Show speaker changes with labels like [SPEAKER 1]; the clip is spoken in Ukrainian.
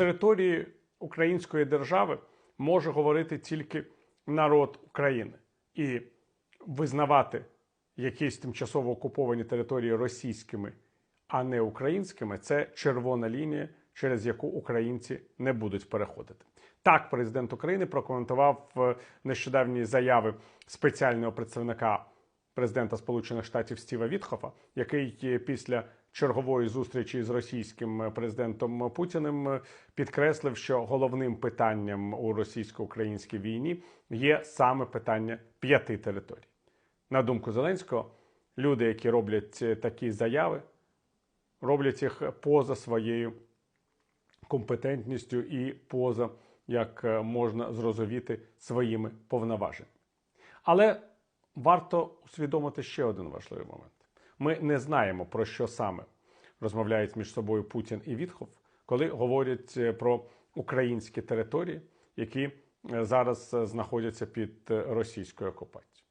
[SPEAKER 1] території української держави може говорити тільки народ України і визнавати якісь тимчасово окуповані території російськими, а не українськими це червона лінія, через яку українці не будуть переходити. Так, президент України прокоментував е, нещодавні заяви спеціального представника президента Сполучених Штатів Стіва Вітхофа, який е, після чергової зустрічі з російським е, президентом Путіним е, підкреслив, що головним питанням у російсько-українській війні є саме питання п'яти територій. На думку Зеленського, люди, які роблять е, такі заяви, роблять їх поза своєю компетентністю і поза, як можна зрозуміти, своїми повноваженнями. Але варто усвідомити ще один важливий момент: ми не знаємо, про що саме розмовляють між собою Путін і Вітхов, коли говорять е, про українські території, які е, зараз е, знаходяться під російською окупацією.